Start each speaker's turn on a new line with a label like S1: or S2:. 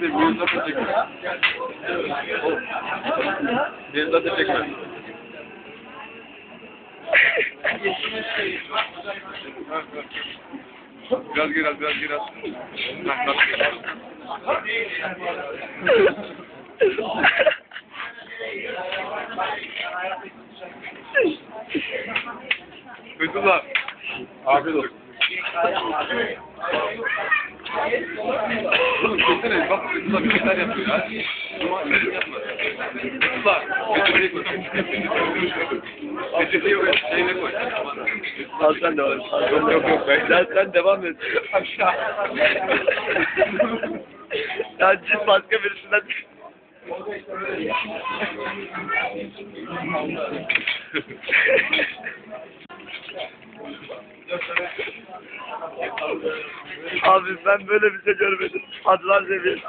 S1: Bunu da çekme. Bir de çekme. Biraz gir, biraz gir. Heh, nasıl gir? Fethullah. Afiyet olsun. Oğlum çeksene bak Fethullah bir şeyler yapıyor ya. Cuma bir yapma. Fethullah. Peçeteyi koy. Peçeteyi koy. Şeyine koy.
S2: Al sen devam et.
S1: Yok yok yok.
S2: Sen, sen devam et.
S1: aşağı.
S2: Ya cin başka birisinden... Abi ben böyle bir şey görmedim. Adnan seviyesi.